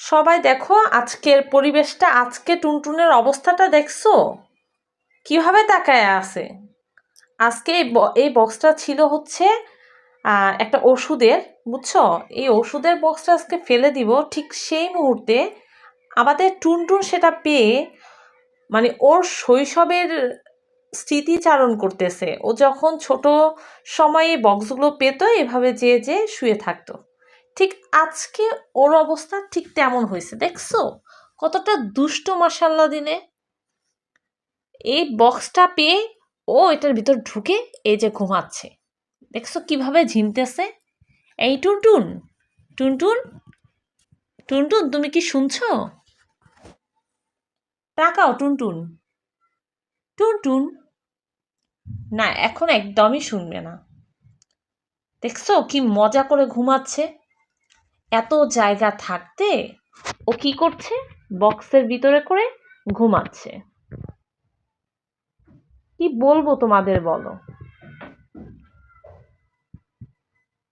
সবাই দেখো আজকের পরিবেশটা, আজকে টুনটুনের অবস্থাটা দেখছ? কীভাবে তাকায় আছে? আজকে এই বক্সটা ছিল হচ্ছে একটা ওষুধের, বুঝছ? এই ওষুধের বক্সটা আজকে ফেলে দিব ঠিক সেই মুহূর্তে। আমাদের টুনটুন সেটা পেয়ে মানে ওর শৈশবের স্মৃতিচারণ করতেছে। ও যখন ছোট সময়ে বক্সগুলো পেতো, এভাবে যে যে শুয়ে থাকতো। ঠিক আজকে ওর অবস্থা ঠিক তেমন হয়েছে, দেখছ? কতটা দুষ্ট মাসাল্লা দিনে। এই বক্সটা পেয়ে ও এটার ভিতর ঢুকে এই যে ঘুমাচ্ছে। দেখছ কীভাবে ঝিমতেছে? এই টুনটুন টুনটুন টুনটুন, তুমি কি শুনছো? তাকাও, টুনটুন। টুনটুন, না, এখন একদমই শুনবে না। দেখছ কি মজা করে ঘুমাচ্ছে? এত জায়গা থাকতে ও কি করছে? বক্সের ভিতরে করে ঘুমাচ্ছে। কি বলব তোমাদের বলো?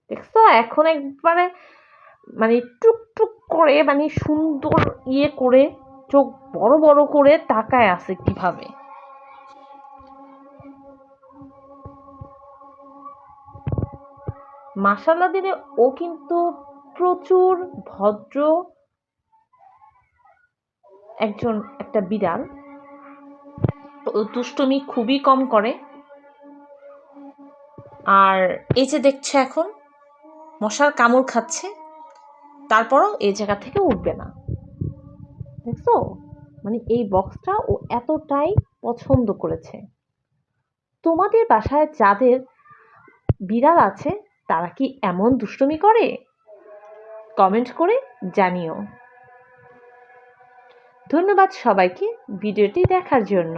দেখছ, এখন একবারে মানে টুকটুক করে মানে সুন্দর ইয়ে করে, চোখ বড় বড় করে তাকায় আছে কীভাবে। মাসাল্লা দিলে ও কিন্তু প্রচুর ভদ্র একজন, একটা বিড়াল। দুষ্টুমি খুবই কম করে। আর এই যে দেখছে এখন, মশার কামড় খাচ্ছে, তারপরও এই জায়গা থেকে উঠবে না। দেখছ? মানে এই বক্সটা ও এতটাই পছন্দ করেছে। তোমাদের বাসায় যাদের বিড়াল আছে, তারা কি এমন দুষ্টুমি করে? কমেন্ট করে জানিও। ধন্যবাদ সবাইকে ভিডিওটি দেখার জন্য।